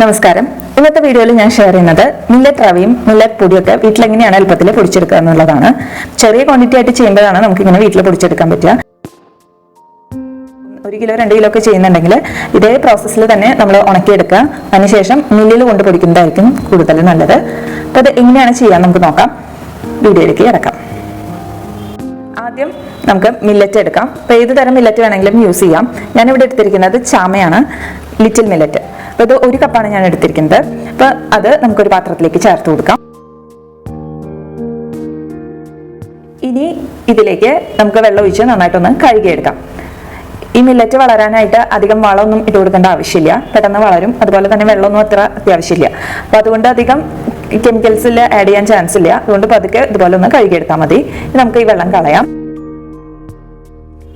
നമസ്കാരം. ഇന്നത്തെ വീഡിയോയിൽ ഞാൻ ഷെയർ ചെയ്യുന്നത് മില്ലറ്റ് റവയും മില്ലറ്റ് പൊടിയൊക്കെ വീട്ടിൽ എങ്ങനെയാണ് എളുപ്പത്തിൽ പൊടിച്ചെടുക്കുക എന്നുള്ളതാണ്. ചെറിയ ക്വാണ്ടിറ്റി ആയിട്ട് ചെയ്യുമ്പോഴാണ് നമുക്ക് ഇങ്ങനെ വീട്ടിൽ പൊടിച്ചെടുക്കാൻ പറ്റുക. ഒരു കിലോ രണ്ട് കിലോ ഒക്കെ ചെയ്യുന്നുണ്ടെങ്കിൽ ഇതേ പ്രോസസ്സിൽ തന്നെ നമ്മൾ ഉണക്കിയെടുക്കുക. അതിനുശേഷം മില്ലിൽ കൊണ്ട് പൊടിക്കുന്നതായിരിക്കും കൂടുതൽ നല്ലത്. അപ്പോൾ അത് എങ്ങനെയാണ് ചെയ്യാൻ നമുക്ക് നോക്കാം. വീഡിയോയിലേക്ക് കിടക്കാം. ആദ്യം നമുക്ക് മില്ലറ്റ് എടുക്കാം. അപ്പോൾ ഏത് തരം മില്ലറ്റ് വേണമെങ്കിലും യൂസ് ചെയ്യാം. ഞാനിവിടെ എടുത്തിരിക്കുന്നത് ചാമയാണ്. ലിറ്റിൽ മില്ലറ്റ് അപ്പോൾ ഇത് ഒരു കപ്പാണ് ഞാൻ എടുത്തിരിക്കുന്നത്. അപ്പോൾ അത് നമുക്കൊരു പാത്രത്തിലേക്ക് ചേർത്ത് കൊടുക്കാം. ഇനി ഇതിലേക്ക് നമുക്ക് വെള്ളം ഒഴിച്ച് നന്നായിട്ടൊന്ന് കഴുകിയെടുക്കാം. ഈ മില്ലറ്റ് വളരാനായിട്ട് അധികം വളമൊന്നും ഇട്ട് കൊടുക്കേണ്ട ആവശ്യമില്ല. പെട്ടെന്ന് വളരും. അതുപോലെ തന്നെ വെള്ളമൊന്നും അത്ര അത്യാവശ്യമില്ല. അപ്പോൾ അതുകൊണ്ട് അധികം കെമിക്കൽസിൽ ആഡ് ചെയ്യാൻ ചാൻസ് ഇല്ല. അതുകൊണ്ട് പതുക്കെ ഇതുപോലെ ഒന്ന് കഴുകിയെടുത്താൽ മതി. നമുക്ക് ഈ വെള്ളം കളയാം.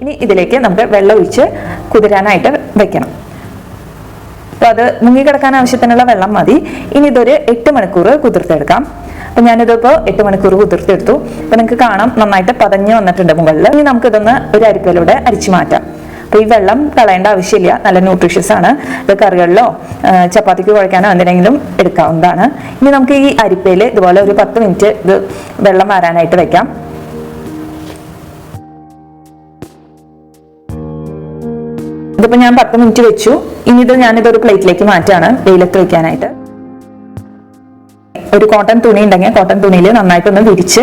ഇനി ഇതിലേക്ക് നമുക്ക് വെള്ളം ഒഴിച്ച് കുതിരാനായിട്ട് വെക്കണം. അപ്പോൾ അത് മുങ്ങിക്കിടക്കാൻ ആവശ്യത്തിനുള്ള വെള്ളം മതി. ഇനി ഇതൊരു എട്ട് മണിക്കൂർ കുതിർത്തെടുക്കാം. അപ്പം ഞാനിതിപ്പോൾ എട്ട് മണിക്കൂർ കുതിർത്തെടുത്തു. അപ്പം നിങ്ങൾക്ക് കാണാം നന്നായിട്ട് പതഞ്ഞു വന്നിട്ടുണ്ട് മുകളിൽ ഇനി നമുക്ക് ഇതൊന്ന് ഒരു അരിപ്പയിലൂടെ അരിച്ചു മാറ്റാം. അപ്പോൾ ഈ വെള്ളം കളയേണ്ട ആവശ്യമില്ല. നല്ല ന്യൂട്രീഷ്യസ് ആണ്. ഇത് കറികളിലോ ചപ്പാത്തിക്ക് കുഴക്കാനോ എന്തിനെങ്കിലും എടുക്കാവുന്നതാണ്. ഇനി നമുക്ക് ഈ അരിപ്പയിൽ ഇതുപോലെ ഒരു പത്ത് മിനിറ്റ് ഇത് വെള്ളം വരാനായിട്ട് വെക്കാം. ഇതിപ്പോ ഞാൻ പത്ത് മിനിറ്റ് വെച്ചു. ഇനി ഇത് ഞാനിതൊരു പ്ലേറ്റിലേക്ക് മാറ്റാണ്. വെയിലത്ത് വെക്കാനായിട്ട്. ഒരു കോട്ടൺ തുണി ഉണ്ടെങ്കിൽ കോട്ടൺ തുണിയിൽ നന്നായിട്ടൊന്ന് വിരിച്ച്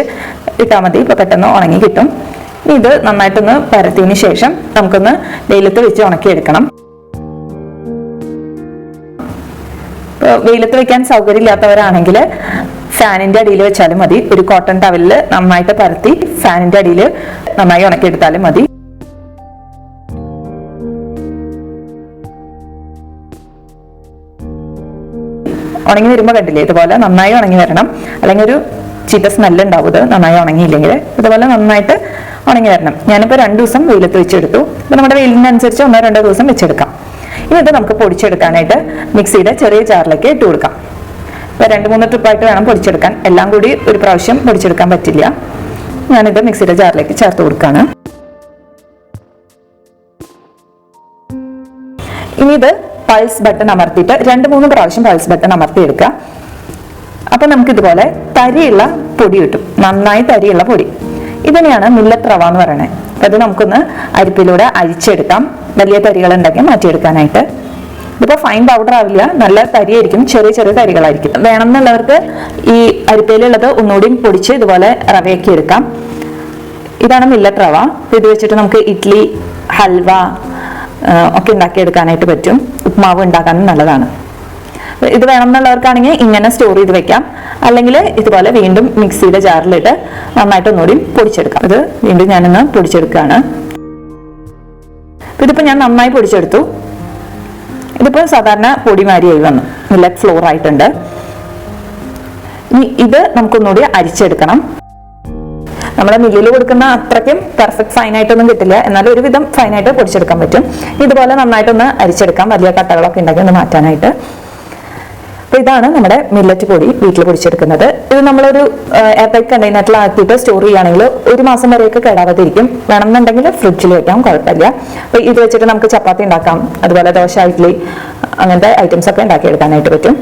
ഇട്ടാൽ മതി. ഇപ്പൊ പെട്ടെന്ന് ഉണങ്ങി കിട്ടും. ഇനി ഇത് നന്നായിട്ടൊന്ന് പരത്തിയതിന് ശേഷം നമുക്കൊന്ന് വെയിലത്ത് വെച്ച് ഉണക്കിയെടുക്കണം. വെയിലത്ത് വെക്കാൻ സൗകര്യമില്ലാത്തവരാണെങ്കിൽ ഫാനിന്റെ അടിയിൽ വെച്ചാലും മതി. ഒരു കോട്ടൺ ടവലിൽ നന്നായിട്ട് പരത്തി ഫാനിന്റെ അടിയിൽ നന്നായി ഉണക്കിയെടുത്താലും മതി. ഉണങ്ങി വരുമ്പോൾ കണ്ടില്ലേ? ഇതുപോലെ നന്നായി ഉണങ്ങി വരണം. അല്ലെങ്കിൽ ഒരു ചീത്ത സ്മെല്ല് ഉണ്ടാവും ഇത്. നന്നായി ഉണങ്ങിയില്ലെങ്കിൽ ഇതുപോലെ നന്നായിട്ട് ഉണങ്ങി വരണം. ഞാനിപ്പോൾ രണ്ട് ദിവസം വെയിലത്ത് വെച്ചെടുത്തു. ഇപ്പം നമ്മുടെ വെയിലിനനുസരിച്ച് ഒന്നോ രണ്ടോ ദിവസം വെച്ചെടുക്കാം. ഇനി ഇത് നമുക്ക് പൊടിച്ചെടുക്കാനായിട്ട് മിക്സിയുടെ ചെറിയ ജാറിലേക്ക് ഇട്ട് കൊടുക്കാം. ഇപ്പോൾ രണ്ട് മൂന്ന് ട്രിപ്പായിട്ട് വേണം പൊടിച്ചെടുക്കാൻ. എല്ലാം കൂടി ഒരു പ്രാവശ്യം പൊടിച്ചെടുക്കാൻ പറ്റില്ല. ഞാനിത് മിക്സിയുടെ ജാറിലേക്ക് ചേർത്ത് കൊടുക്കുകയാണ്. ഇനി ഇത് പൾസ് ബട്ടൺ അമർത്തിയിട്ട് രണ്ട് മൂന്ന് പ്രാവശ്യം പൾസ് ബട്ടൺ അമർത്തി എടുക്കുക അപ്പൊ നമുക്ക് ഇതുപോലെ തരിയുള്ള പൊടി കിട്ടും. നന്നായി തരിയുള്ള പൊടി. ഇതിനെയാണ് മുല്ലത്രവ എന്ന് പറയുന്നത് അപ്പൊ ഇത് നമുക്കൊന്ന് അരിപ്പിലൂടെ അരിച്ചെടുക്കാം. വലിയ തരികൾ ഉണ്ടെങ്കിൽ മാറ്റിയെടുക്കാനായിട്ട്. ഇതിപ്പോ ഫൈൻ പൗഡർ ആവില്ല. നല്ല തരിയായിരിക്കും. ചെറിയ ചെറിയ തരികളായിരിക്കും. വേണമെന്നുള്ളവർക്ക് ഈ അരിപ്പയിലുള്ളത് ഒന്നുകൂടി പൊടിച്ച് ഇതുപോലെ റവയാക്കി എടുക്കാം ഇതാണ് മില്ലറ്റ് റവ ഇത് വെച്ചിട്ട് നമുക്ക് ഇഡ്ഡലി ഹൽവ ഒക്കെ ഉണ്ടാക്കിയെടുക്കാനായിട്ട് പറ്റും. ഉപ്മാവ് ഉണ്ടാക്കാനും നല്ലതാണ്. ഇത് വേണം എന്നുള്ളവർക്കാണെങ്കിൽ ഇങ്ങനെ സ്റ്റോർ ചെയ്ത് വെക്കാം. അല്ലെങ്കിൽ ഇതുപോലെ വീണ്ടും മിക്സിയുടെ ജാറിലിട്ട് നന്നായിട്ട് ഒന്നുകൂടി പൊടിച്ചെടുക്കാം. ഇത് വീണ്ടും ഞാനൊന്ന് പൊടിച്ചെടുക്കുകയാണ്. ഇതിപ്പോൾ ഞാൻ നന്നായി പൊടിച്ചെടുത്തു. ഇതിപ്പോൾ സാധാരണ പൊടി പൊടിമാരിയായി വന്നു. നല്ല ഫ്ലോർ ആയിട്ടുണ്ട്. ഇനി ഇത് നമുക്കൊന്നുകൂടി അരിച്ചെടുക്കണം. നമ്മുടെ മില്ലിൽ കൊടുക്കുന്ന അത്രയ്ക്കും പെർഫെക്റ്റ് ഫൈൻ ആയിട്ടൊന്നും കിട്ടില്ല. എന്നാലും ഒരുവിധം ഫൈൻ ആയിട്ട് പൊടിച്ചെടുക്കാൻ പറ്റും. ഇതുപോലെ നന്നായിട്ടൊന്ന് അരിച്ചെടുക്കാം. വലിയ കട്ടകളൊക്കെ ഉണ്ടെങ്കിൽ ഒന്ന് മാറ്റാനായിട്ട്. അപ്പൊ ഇതാണ് നമ്മുടെ മില്ലറ്റ് പൊടി വീട്ടിൽ പൊടിച്ചെടുക്കുന്നത്. ഇത് നമ്മളൊരു എയർടൈറ്റ് കണ്ടെയ്നറിലാക്കിയിട്ട് സ്റ്റോർ ചെയ്യുകയാണെങ്കിൽ ഒരു മാസം വരെയൊക്കെ കേടാവാതിരിക്കും. വേണമെന്നുണ്ടെങ്കിൽ ഫ്രിഡ്ജിൽ വെക്കാം കുഴപ്പമില്ല. അപ്പൊ ഇത് വെച്ചിട്ട് നമുക്ക് ചപ്പാത്തി ഉണ്ടാക്കാം. അതുപോലെ ദോശ ഇഡ്ഡലി അങ്ങനത്തെ ഐറ്റംസ് ഒക്കെ ഉണ്ടാക്കിയെടുക്കാനായിട്ട് പറ്റും.